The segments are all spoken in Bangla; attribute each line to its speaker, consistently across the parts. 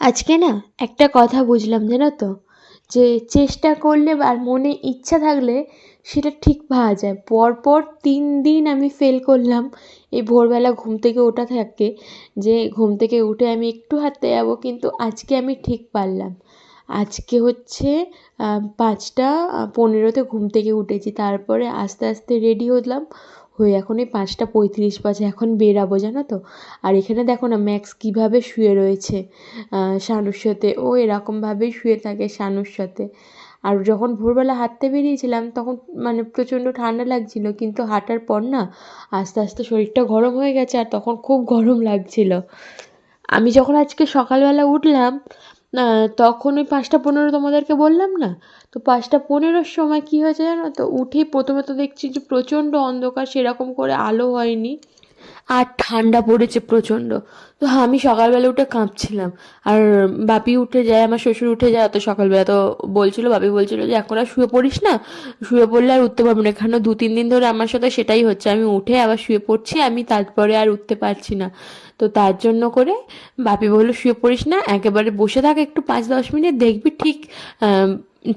Speaker 1: আজকে না একটা কথা বুঝলাম, জানো তো? যে চেষ্টা করলে আর মনে ইচ্ছা থাকলে সেটা ঠিক পাওয়া যায়। পরপর তিন দিন আমি ফেল করলাম এই ভোরবেলা ঘুম থেকে ওঠা থাকে, যে ঘুম থেকে উঠে আমি একটু হাঁটতে যাব, কিন্তু আজকে আমি ঠিক পারলাম। আজকে হচ্ছে পাঁচটা পনেরোতে ঘুম থেকে উঠেছি। তারপরে আস্তে আস্তে রেডি হলাম। হয়ে এখন এই পাঁচটা পঁয়ত্রিশ বাজে এখন বেরাবো, জানো তো? আর এখানে দেখো না ম্যাক্স কীভাবে শুয়ে রয়েছে শানুর সাথে। ও এরকমভাবেই শুয়ে থাকে শানুর সাথে। আর যখন ভোরবেলা হাঁটতে বেরিয়েছিলাম, তখন মানে প্রচণ্ড ঠান্ডা লাগছিল, কিন্তু হাঁটার পর না আস্তে আস্তে শরীরটা গরম হয়ে গেছে, আর তখন খুব গরম লাগছিল। আমি যখন আজকে সকালবেলা উঠলাম তখন ওই পাঁচটা পনেরো তোমাদেরকে বললাম না তো পাঁচটা পনেরোর সময় কী হয়েছে জানো তো? উঠেই প্রথমে তো দেখছি যে প্রচণ্ড অন্ধকার, সেরকম করে আলো হয়নি। আর ঠান্ডা পড়েছে প্রচণ্ড। তো আমি সকালবেলা উঠে কাঁপছিলাম। আর বাপি উঠে যায়, আমার শ্বশুর উঠে যায়, অত সকালবেলা তো বলছিল, বাপি বলছিল যে, এখন আর শুয়ে পড়িস না? শুয়ে পড়লে আর উঠতে পারব না। এখানে দু, তিন দিন ধরে আমার সাথে সেটাই হচ্ছে। আমি উঠে আবার শুয়ে পড়ছি, আমি তারপরে আর উঠতে পারছি না। তো তার জন্য করে বাপি বলল, শুয়ে পড়িস না, একেবারে বসে থাক একটু পাঁচ, দশ মিনিট, দেখবি ঠিক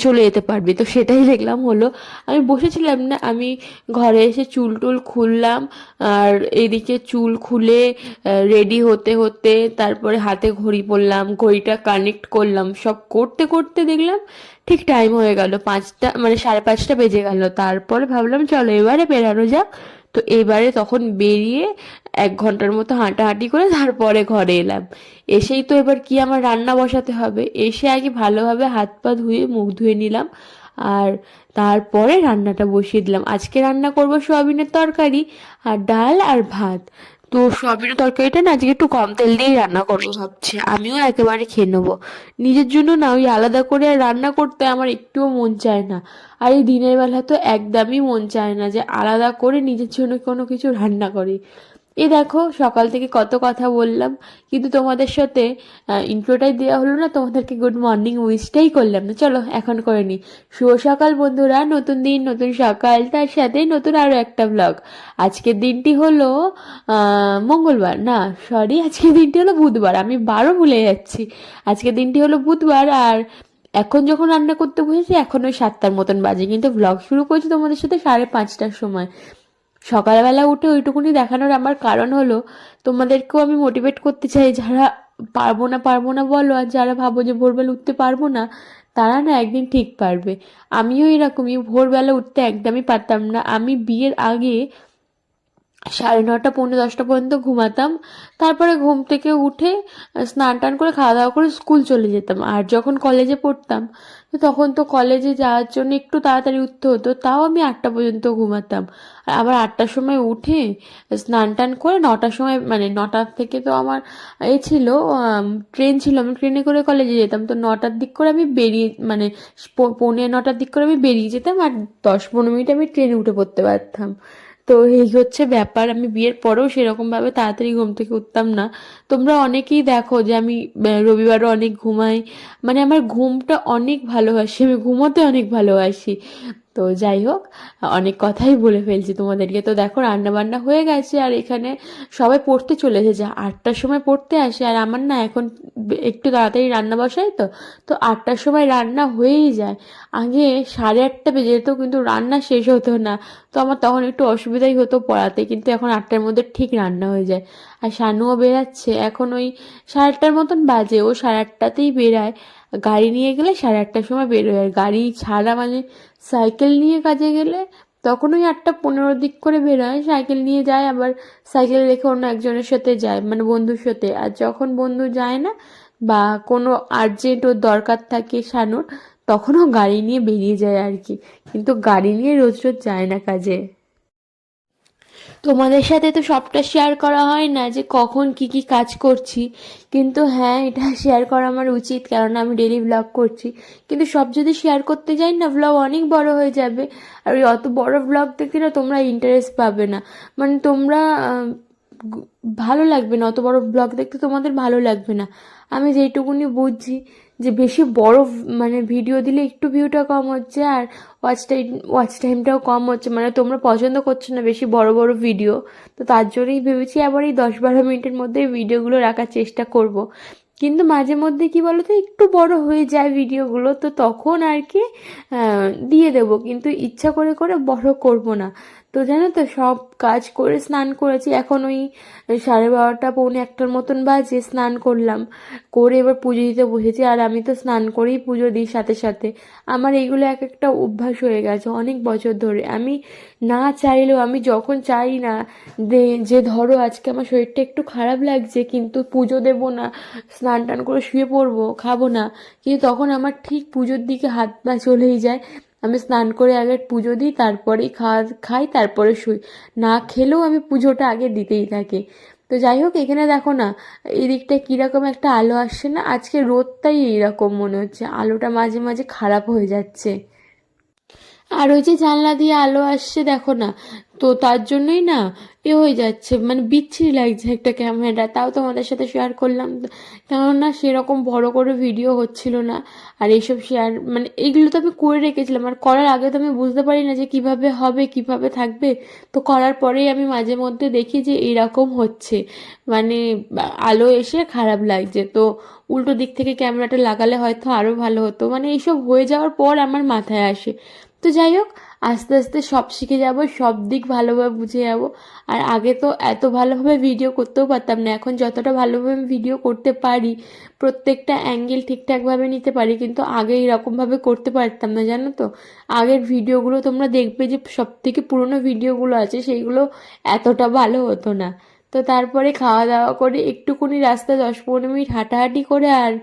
Speaker 1: চলে যেতে পারবি। তো সেটাই দেখলাম হলো। আমি বসেছিলাম না, আমি ঘরে এসে চুল টুল খুললাম, আর এদিকে চুল খুলে রেডি হতে হতে তারপরে হাতে ঘড়ি পরলাম, ঘড়িটা কানেক্ট করলাম, সব করতে করতে দেখলাম ঠিক টাইম হয়ে গেল, পাঁচটা মানে সাড়ে পাঁচটা বেজে গেল। তারপরে ভাবলাম, চলো এবারে বেরানো যাক। তো এবারে তখন বেরিয়ে এক ঘণ্টার মতো হাঁটাহাঁটি করে তারপরে ঘরে এলাম। এসেই তো এবার কি আমার রান্না বসাতে হবে? এসে আগে ভালোভাবে হাত পা ধুয়ে মুখ ধুয়ে নিলাম আর তারপরে রান্নাটা বসিয়ে দিলাম। আজকে রান্না করব সোয়াবিনের তরকারি আর ডাল আর ভাত। তো সোয়াবিনের তরকারিটা না আজকে একটু কম তেল দিয়েই রান্না করব ভাবছি। আমিও একেবারে খেয়ে নেব। নিজের জন্য না ওই আলাদা করে রান্না করতে আমার একটুও মন চায় না। আর এই দিনের বেলা তো একদমই মন চায় না যে আলাদা করে নিজের জন্য কোনো কিছু রান্না করি। এ দেখো, সকাল থেকে কত কথা বললাম, কিন্তু তোমাদের সাথে ইন্ট্রোটাই দেওয়া হলো না, তোমাদেরকে গুড মর্নিং উইশটাই করলাম না। চলো, এখন করে নিই শুভ সকাল বন্ধুরা, নতুন দিন, নতুন সকাল, তার সাথে নতুন আরও একটা ব্লগ আজকের দিনটি হলো মঙ্গলবার। না সরি আজকের দিনটি হলো বুধবার, আমি বারো ভুলে যাচ্ছি। আজকের দিনটি হলো বুধবার, আর এখন যখন রান্না করতে বসেছি, এখন ওই সাতটার মতন বাজে, কিন্তু ব্লগ শুরু করেছি তোমাদের সাথে সাড়ে পাঁচটার সময়। সকালবেলা উঠে ওইটুকুনি দেখানোর আমার কারণ হলো, তোমাদেরকেও আমি মোটিভেট করতে চাই। যারা পারব না পারব না বলো, আর যারা ভাবো যে ভোরবেলা উঠতে পারব না, তারা না একদিন ঠিক পারবে। আমিও এরকমই, ভোরবেলা উঠতে একদমই পারতাম না। আমি বিয়ের আগে সাড়ে নটা, পৌনে দশটা পর্যন্ত ঘুমাতাম। তারপরে ঘুম থেকে উঠে স্নান টান করে খাওয়া দাওয়া করে স্কুল চলে যেতাম। আর যখন কলেজে পড়তাম তখন তো কলেজে যাওয়ার জন্য একটু তাড়াতাড়ি উঠতে হতো, তাও আমি আটটা পর্যন্ত ঘুমাতাম। আর আবার আটটার সময় উঠে, স্নান টান করে নটার সময় মানে নটার থেকে তো আমার এ ছিল ট্রেন ছিল। আমি ট্রেনে করে কলেজে যেতাম, তো নটার দিক করে আমি বেরিয়ে মানে পৌনে নটার দিক করে আমি বেরিয়ে যেতাম। আর দশ পনেরো মিনিট আমি ট্রেনে উঠে পড়তে পারতাম। তো এই হচ্ছে ব্যাপার। আমি বিয়ের পরেও সেরকমভাবে তাড়াতাড়ি ঘুম থেকে উঠতাম না। তোমরা অনেকেই দেখো যে আমি রবিবারও অনেক ঘুমাই। মানে আমার ঘুমটা অনেক ভালোবাসি, আমি ঘুমোতে অনেক ভালোবাসি। তো যাই হোক, অনেক কথাই বলে ফেলছি তোমাদেরকে। তো দেখো রান্না বান্না হয়ে গেছে আর এখানে সবাই পড়তে চলে এসেছে। আটটার সময় পড়তে আসে আর আমার না এখন একটু তাড়াতাড়ি রান্না বসাই তো তো আটটার সময় রান্না হয়েই যায়। আগে সাড়ে আটটা বেজে যেত কিন্তু রান্না শেষ হতো না। তো আমার তখন একটু অসুবিধাই হতো পড়াতে, কিন্তু এখন আটটার মধ্যে ঠিক রান্না হয়ে যায়। আর শানুও বেরাচ্ছে, এখন ওই সাড়ে আটটার মতন বাজে, ও সাড়ে আটটাতেই বেরায়। গাড়ি নিয়ে গেলে সাড়ে আটটার সময় বেরোয়। আর গাড়ি ছাড়া মানে সাইকেল নিয়ে কাজে গেলে তখন ওই আটটা পনেরো দিক করে বেরোয়। সাইকেল নিয়ে যায়, আবার সাইকেল রেখে অন্য একজনের সাথে যায় মানে বন্ধুর সাথে। আর যখন বন্ধু যায় না বা কোনো আর্জেন্ট ওর দরকার থাকে শানুর তখনও গাড়ি নিয়ে বেরিয়ে যায় আর কি। কিন্তু গাড়ি নিয়ে রোজ রোজ যায় না কাজে। তোমাদের সাথে তো সবটা শেয়ার করা হয় না যে কখন কি কি কাজ করছি। কিন্তু হ্যাঁ এটা শেয়ার করা আমার উচিত কারণ আমি ডেলি ব্লগ করছি। কিন্তু সব যদি শেয়ার করতে যাই না ব্লগ অনেক বড় হয়ে যাবে। আর ওই অত বড় ব্লগ দেখতে না তোমরা ইন্টারেস্ট পাবে না। মানে তোমরা ভালো লাগবে না। অত বড় ব্লগ দেখতে তোমাদের ভালো লাগবে না। আমি যেইটুকুনি বুঝছি যে বেশি বড় মানে ভিডিও দিলে একটু ভিউটা কম হচ্ছে আর ওয়াচ টাইম ওয়াচ টাইমটাও কম হচ্ছে। মানে তোমরা পছন্দ করছ না বেশি বড় বড় ভিডিও তো তার জন্যই ভেবেছি আবার এই দশ বারো মিনিটের মধ্যে ভিডিওগুলো রাখার চেষ্টা করব। কিন্তু মাঝে মধ্যে কি বলতো, একটু বড় হয়ে যায় ভিডিওগুলো তো তখন আর কি দিয়ে দেবো। কিন্তু ইচ্ছা করে করে বড় করব না। তো জানো তো, সব কাজ করে স্নান করেছি। এখন ওই সাড়ে বারোটা, পৌনে একটার মতন বাজে, স্নান করলাম। করে এবার পুজো দিতে বসেছি, আর আমি তো স্নান করেই পুজো দিই সাথে সাথে। আমার এইগুলো এক একটা অভ্যাস হয়ে গেছে অনেক বছর ধরে। আমি না চাইলেও, আমি যখন চাই না যে- ধরো আজকে আমার শরীরটা একটু খারাপ লাগছে, কিন্তু পুজো দেবো না স্নান টান করে শুয়ে পড়ব, খাব না, কিন্তু তখন আমার ঠিক পুজোর দিকে হাত পা চলেই যায়। আমি স্নান করে আগে পুজো দিই তারপরেই খাওয়া, খাই, তারপরে শুই। না খেলেও আমি পুজোটা আগে দিতেই থাকি। তো যাই হোক, এখানে দেখো না এদিকটা কীরকম একটা আলো আসছে না, আজকে রোদটাই এইরকম মনে হচ্ছে। আলোটা মাঝে মাঝে খারাপ হয়ে যাচ্ছে। আর ওই যে জানলা দিয়ে আলো আসছে, দেখো না তো তার জন্যই না এ হয়ে যাচ্ছে। মানে বিচ্ছিরি লাগছে একটা ক্যামেরা তাও তোমাদের সাথে শেয়ার করলাম। কেননা সেরকম বড় করে ভিডিও হচ্ছিল না। আর এইসব শেয়ার মানে এইগুলো তো আমি করে রেখেছিলাম। আর করার আগে তো আমি বুঝতে পারি না যে কীভাবে হবে, কীভাবে থাকবে। তো করার পরেই আমি মাঝে মধ্যে দেখি যে এরকম হচ্ছে। মানে আলো এসে খারাপ লাগছে। তো উল্টো দিক থেকে ক্যামেরাটা লাগালে হয়তো আরও ভালো হতো। মানে এইসব হয়ে যাওয়ার পর আমার মাথায় আসে। তো যাই হোক আস্তে আস্তে সব শিখে যাব, সব দিক ভালোভাবে বুঝে যাব। আর আগে তো এত ভালোভাবে ভিডিও করতেও পারতাম না, এখন যতটা ভালোভাবে ভিডিও করতে পারি, প্রত্যেকটা অ্যাঙ্গেল ঠিকঠাকভাবে নিতে পারি, কিন্তু আগে এরকমভাবে করতে পারতাম না, জানো তো? আগের ভিডিওগুলো তোমরা দেখবে যে সব থেকে পুরনো ভিডিওগুলো আছে, সেইগুলো এতটা ভালো হতো না। তো তারপরে খাওয়া দাওয়া করে একটুকুনি রাস্তা দশ পনেরো মিনিট হাঁটাহাঁটি করে আর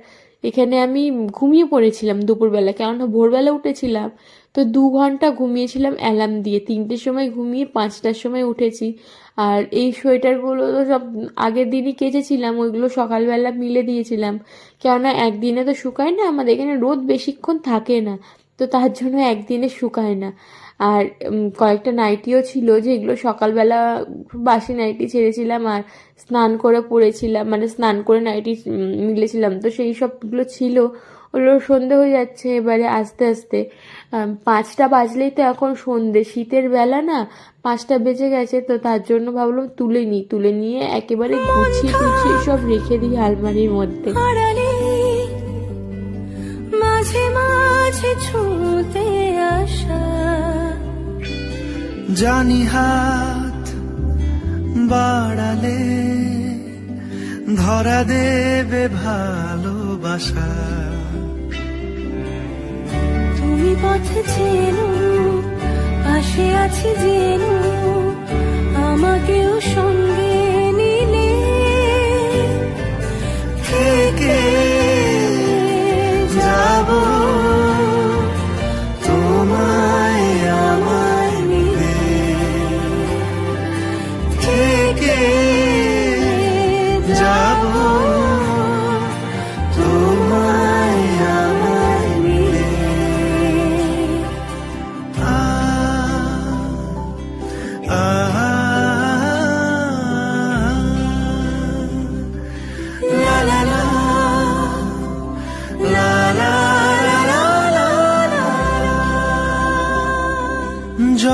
Speaker 1: এখানে আমি ঘুমিয়ে পড়েছিলাম দুপুরবেলা, কেননা ভোরবেলা উঠেছিলাম। তো দু ঘণ্টা ঘুমিয়েছিলাম অ্যালার্ম দিয়ে। তিনটের সময় ঘুমিয়ে পাঁচটার সময় উঠেছি। আর এই সোয়েটারগুলো তো সব আগের দিনই কেচেছিলাম, ওইগুলো সকালবেলা মিলে দিয়েছিলাম। কেননা একদিনে তো শুকায় না, আমাদের এখানে রোদ বেশিক্ষণ থাকে না, তো তার জন্য একদিনে শুকায় না। আর কয়েকটা নাইটিও ছিল যেগুলো সকালবেলা বাসি নাইটি ছেড়েছিলাম আর স্নান করে পরেছিলাম মানে স্নান করে নাইটি মিলেছিলাম। তো সেই সবগুলো ছিল ওগুলো সন্ধে হয়ে যাচ্ছে এবারে আস্তে আস্তে। পাঁচটা বাজলেই তো এখন সন্ধে শীতের বেলা না পাঁচটা বেজে গেছে তো তার জন্য ভাবলাম তুলে নিই। তুলে নিয়ে একেবারে গুছিয়ে গুছিয়ে সব রেখে দিই আলমারির মধ্যে।
Speaker 2: মাঝে মাঝে ছুঁতে আসা।
Speaker 3: জানি হাত বাড়ালে ধরা দেবে ভালোবাসা।
Speaker 2: তুমি পথে চেনো পাশে আছি জেনো আমাকেও সঙ্গে নিলে।
Speaker 3: থেকে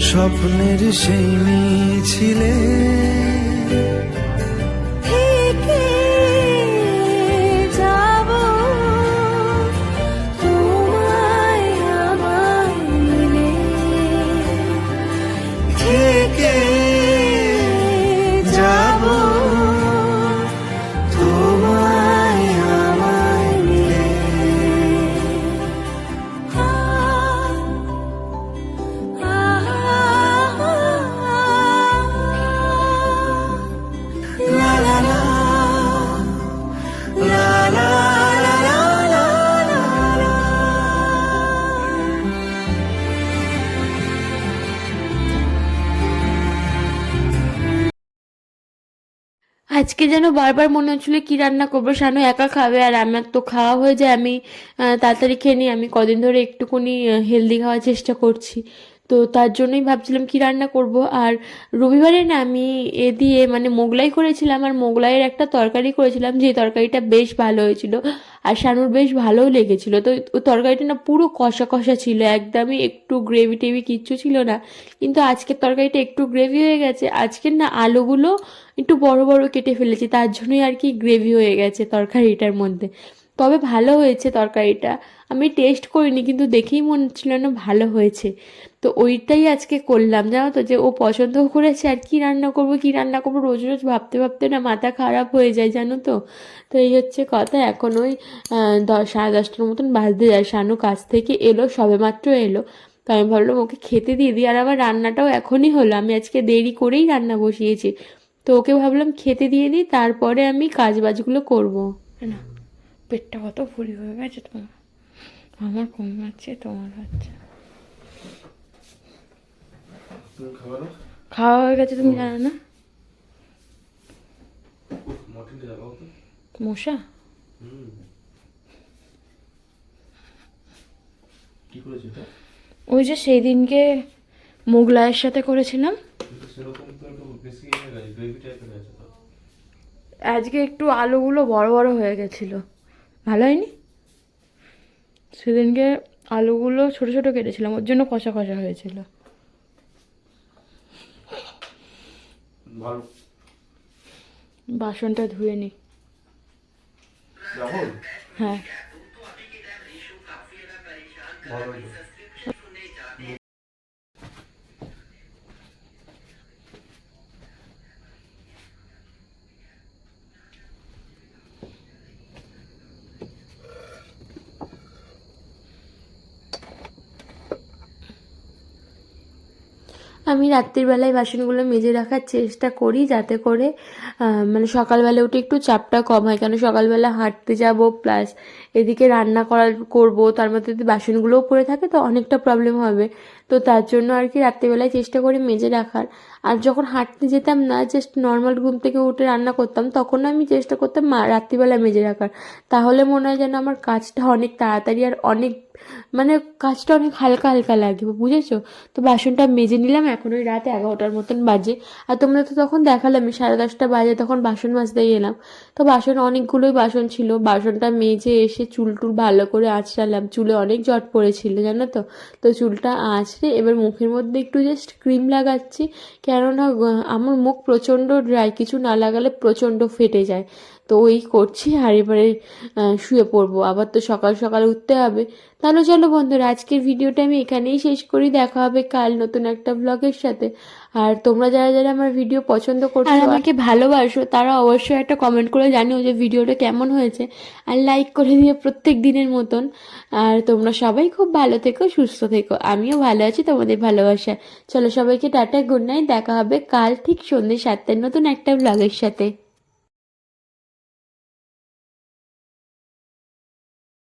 Speaker 3: স্বপ্নের সেই মিছিলে
Speaker 2: থেকে
Speaker 1: আজকে যেন বারবার মনে হচ্ছিল কি রান্না করব। শানু একা খাবে আর আমার তো খাওয়া হয়ে যায়। আমি তাড়াতাড়ি খেয়ে নিই। আমি কদিন ধরে একটুখানি হেলদি খাওয়ার চেষ্টা করছি। তো তার জন্যই ভাবছিলাম কি রান্না করব। আর রবিবারে না আমি এ দিয়ে মানে মোগলাই করেছিলাম, আর মোগলাইয়ের একটা তরকারি করেছিলাম, যে তরকারিটা বেশ ভালো হয়েছিল আর শানুর বেশ ভালোও লেগেছিল। তো ওই তরকারিটা না পুরো কষা কষা ছিল, একদমই একটু গ্রেভি টেভি কিচ্ছু ছিল না, কিন্তু আজকের তরকারিটা একটু গ্রেভি হয়ে গেছে। আজকের না আলুগুলো একটু বড় বড় কেটে ফেলেছি, তার জন্যই আর কি গ্রেভি হয়ে গেছে তরকারিটার মধ্যে। তবে ভালো হয়েছে তরকারিটা। আমি টেস্ট করিনি, কিন্তু দেখেই মনে হচ্ছিল না ভালো হয়েছে। তো ওইটাই আজকে করলাম, জানো তো, যে ও পছন্দ করেছে আর কি রান্না করব, কি রান্না করব রোজ রোজ ভাবতে ভাবতে না মাথা খারাপ হয়ে যায়, জানো তো। তো এই হচ্ছে কথা, এখন ওই দশ, সাড়ে দশটার মতন বাজতে যায়, শানু কাছ থেকে এলো, সবেমাত্র এলো। তো আমি ভাবলাম ওকে খেতে দিয়ে দিই, আর আমার রান্নাটাও এখনই হলো, আমি আজকে দেরি করেই রান্না বসিয়েছি। তো ওকে ভাবলাম খেতে দিয়ে দিই, তারপরে আমি কাজ বাজগুলো করব। না, পেটটা কত ভুড়ি হয়ে গেছে তোমার। আমার কম আছে তোমার হচ্ছে খাওয়া হয়ে গেছে তুমি জানো না মশা ওই যে সেই দিনকে মোগলাইয়ের সাথে করেছিলাম আজকে একটু আলুগুলো বড় বড় হয়ে গেছিল ভালো হয়নি সেদিনকে আলুগুলো ছোট ছোট কেটেছিলাম ওর জন্য কষা কষা হয়েছিল। বাসনটা ধুয়ে নি। হ্যাঁ। আমি রাত্রিবেলায় বাসনগুলো মেজে রাখার চেষ্টা করি যাতে করে মানে সকালবেলা উঠে একটু চাপটা কম হয়। কেন সকালবেলা হাঁটতে যাব প্লাস এদিকে রান্না করার করব, তার মধ্যে যদি বাসনগুলোও পড়ে থাকে তো অনেকটা প্রবলেম হবে। তো তার জন্য আর কি রাত্রিবেলায় চেষ্টা করি মেজে রাখার। আর যখন হাঁটতে যেতাম না জাস্ট নর্মাল ঘুম থেকে উঠে রান্না করতাম, তখন আমি চেষ্টা করতাম মা- রাত্রিবেলা মেজে রাখার। তাহলে মনে হয় যেন আমার কাজটা অনেক তাড়াতাড়ি আর অনেক মানে কাজটা অনেক হালকা হালকা লাগে, বুঝেছ? তো বাসনটা মেজে নিলাম, এখন ওই রাত এগারোটার মতন বাজে। আর তোমরা তো তখন দেখালাম সাড়ে দশটা বাজে তখন বাসন মাজতে গেলাম। তো বাসন অনেকগুলোই বাসন ছিল, বাসনটা মেজে এসে চুল টুল ভালো করে আঁচড়ালাম। চুলে অনেক জট পড়েছিল, জানো তো? তো চুলটা আঁচড়ে এবার মুখের মধ্যে একটু জাস্ট ক্রিম লাগাচ্ছি। কেননা আমার মুখ প্রচণ্ড ড্রাই কিছু না লাগালে প্রচণ্ড ফেটে যায়। তো ওই করছি আর এবারে শুয়ে পড়ব। আবার তো সকাল সকাল উঠতে হবে। তাহলে চলো বন্ধুরা, আজকের ভিডিওটা আমি এখানেই শেষ করি। দেখা হবে কাল নতুন একটা ব্লগের সাথে। আর তোমরা যারা যারা আমার ভিডিও পছন্দ করছ আর আমাকে ভালোবাসো, তারা অবশ্যই একটা কমেন্ট করে জানিও যে ভিডিওটা কেমন হয়েছে। আর লাইক করে দিয়ে প্রত্যেক দিনের মতন। আর তোমরা সবাই খুব ভালো থেকো, সুস্থ থেকো। আমিও ভালো আছি, তোমাদের ভালোবাসা। চলো সবাইকে টাটা গুড নাইট দেখা হবে কাল ঠিক সন্ধ্যে সাতটায় নতুন একটা ব্লগের সাথে।